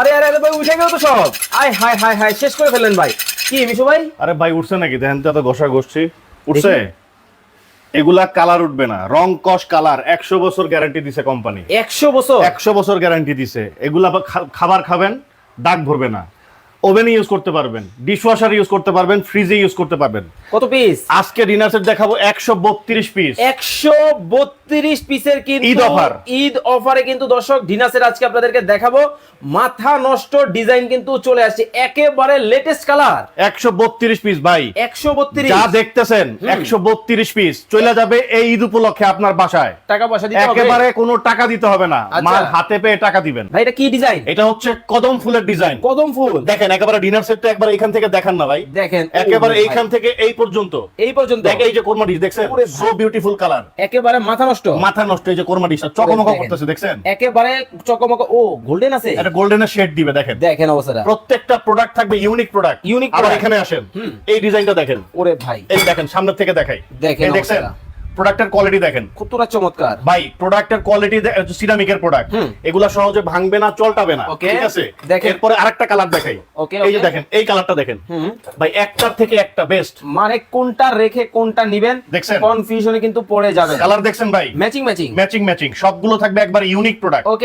আরে আরে আরে ভাই উঠে গেল তো সব। আয় হায় হায় হায় শেষ করে ফেললেন ভাই। কি মিশু ভাই? আরে ভাই উঠছে নাকি? দেখেন তো এত ঘষা ঘষছি। উঠছে? এগুলা কালার উঠবে না। রং কস কালার। একশো বছর গ্যারান্টি দিছে কোম্পানি একশো বছর? একশো বছর গ্যারান্টি দিছে। এগুলা খাবার খাবেন দাগ ভরবে না। ওভেনে ইউজ করতে পারবেন ডিশওয়াশার ইউজ করতে পারবেন ফ্রিজে ইউজ করতে পারবেন। কত পিস আজকে ডিনার সেট দেখাবো একশো বত্রিশ পিস একশো বত্রিশ পিসের কিন্তু ঈদ offer। ঈদ অফারে কিন্তু দর্শক ডিনাসের আজকে আপনাদেরকে দেখাবো। মাথা নষ্ট ডিজাইন কিন্তু চলে আসছে একেবারে লেটেস্ট কালার একশো বত্রিশ পিস ভাই। একশো বত্রিশ। যা দেখতেছেন একশো বত্রিশ পিস চলে যাবে এই ঈদ উপলক্ষে আপনার বাসায়। টাকা পয়সা দিতে হবে। একেবারে কোনো টাকা দিতে হবে না। আচ্ছা। মাল হাতে পেয়ে টাকা দিবেন। ভাই এটা কি ডিজাইন এটা হচ্ছে কদম ফুলের ডিজাইন কদম ফুল। দেখেন একেবারে ডিনার সেটটা একবার এখান থেকে দেখান না ভাই। দেখেন একেবারে ও এইখান থেকে এই পর্যন্ত। এই পর্যন্ত। দেখে এই যে কোরমা ডিশ দেখছেন? সো বিউটিফুল কালার একেবারে মাথা নষ্ট। মাথা নষ্ট এই যে কোরমা ডিশটা চকমক করতেছে দেখছেন? একেবারে চকমক। ও গোল্ডেন আছে? এটা গোল্ডেনের শেড দিবে দেখেন। দেখেন অবস্থাটা। প্রত্যেকটা প্রোডাক্ট থাকবে ইউনিক প্রোডাক্ট ইউনিক আবার এখানে আসেন। এই ডিজাইনটা দেখেন। ওরে ভাই। এই দেখেন সামনের থেকে দেখাই। দেখেন দেখছেন। প্রোডাক্টের কোয়ালিটি দেখেন। কতটা চমৎকার। ভাই প্রোডাক্টের কোয়ালিটি সিরামিকের প্রোডাক্ট এগুলা সহজে ভাঙবে না চলটাবে না। ঠিক আছে? দেখেন। এরপরে আরেকটা কালার দেখাই। এই যে দেখেন এই কালারটা দেখেন। ভাই একটার থেকে একটা বেস্ট মানে কোনটা রেখে কোনটা নিবেন দেখছেন? কনফিউশনে কিন্তু পড়ে যাবে কালার দেখছেন ভাই? ম্যাচিং ম্যাচিং ম্যাচিং ম্যাচিং সবগুলো থাকবে একবার ইউনিক প্রোডাক্ট ওকে